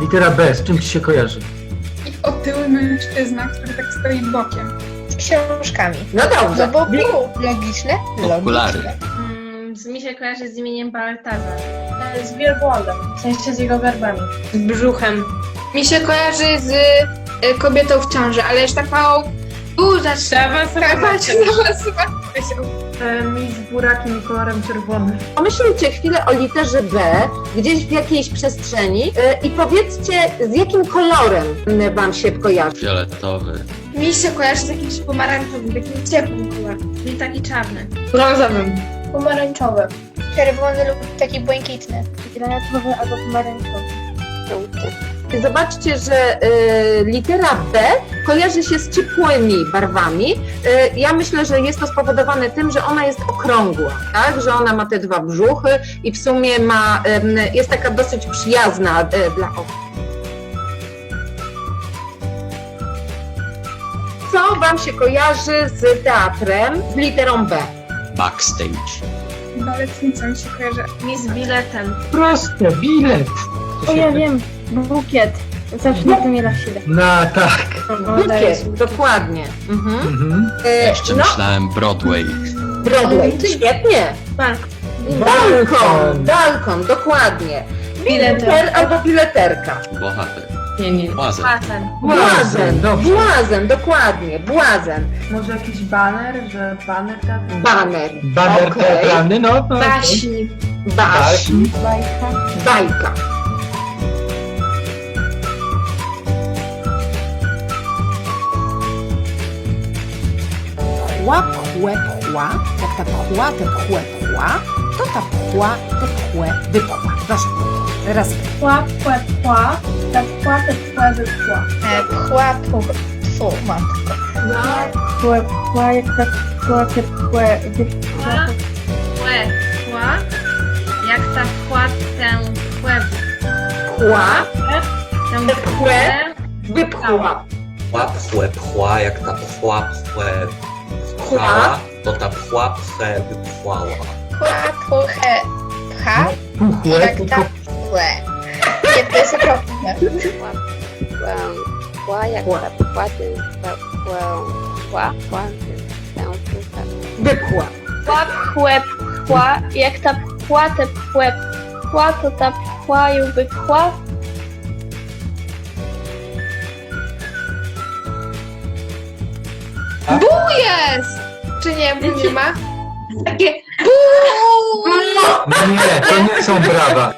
Litera B, z czym ci się kojarzy? I otyły mężczyzna, który tak stoi bokiem. Z książkami. No dobrze. No bo logiczne. Okulary. Logiczne. Mm, z mi się kojarzy z imieniem Baltazar. Z wielbłądem, w sensie z jego garbami. Z brzuchem. Mi się kojarzy z y, kobietą w ciąży, ale już taką duża trzeba Mi z burakiem i kolorem czerwonym. Pomyślcie chwilę o literze B, gdzieś w jakiejś przestrzeni y, i powiedzcie, z jakim kolorem y, wam się kojarzy. Fioletowy. Mi się kojarzy z jakimś pomarańczowym, takim ciepłym kolorem. Czyli taki czarny. Brązowym. Pomarańczowy. Czerwony lub taki błękitny. Granatowy albo pomarańczowy. Zobaczcie, że y, litera B kojarzy się z ciepłymi barwami. Y, ja myślę, że jest to spowodowane tym, że ona jest okrągła, tak? że ona ma te dwa brzuchy i w sumie ma, ym, jest taka dosyć przyjazna y, dla oka. Co Wam się kojarzy z teatrem z literą B? Backstage. Baletnicą mi się kojarzy. Mi z biletem. Proste, bilet. O ja wiem, bukiet. Zawsze na to miela w sile. No tak. Bukiet, dokładnie. Mhm. Mhm. Y, Jeszcze no, myślałem Broadway. Broadway, świetnie. Balkon. Balkon, balkon, dokładnie. Bileter albo bileterka. Bohater. Nie, nie. Błazen. Basen. Błazen, dobrze. błazen, dokładnie, błazen. Może jakiś baner, że baner teatru? Baner, Baner Okej. teatralny, no. no Baśni. baśń, Bajka. bajka. Pchła, pchłe, pchła, jak ta pchła, te pchłe, pchła, to ta pchła, te pchłe, wypchła. Proszę, raz. Pła, płe, pła. Ta pła, te płe, wy pła. E, Pchła, puch, tfu, mam. Płe, pła, jak ta pła, te płe, wy pła. Płe. Pła. Jak ta pła tę płę. Pchła, Tę płę. wypchła. Pchła, pchłe, pchła, jak ta pchła, pchłe pchała, to ta pchła, pchę wypchłała. Pchła, puchę, pcha. Puchłe, Jak tylko ta pchłe. Nie, to jest okropne. Pła, jak Pła. ta pła, pła, płaty, tę puchę. Wypchła. Pła, pchłe, pchła, jak ta pchła, te pchłe, pchła, to ta pchła ją wypchła. Jest! Czy nie, bo nie ma? Takie Nie, to nie są brawa.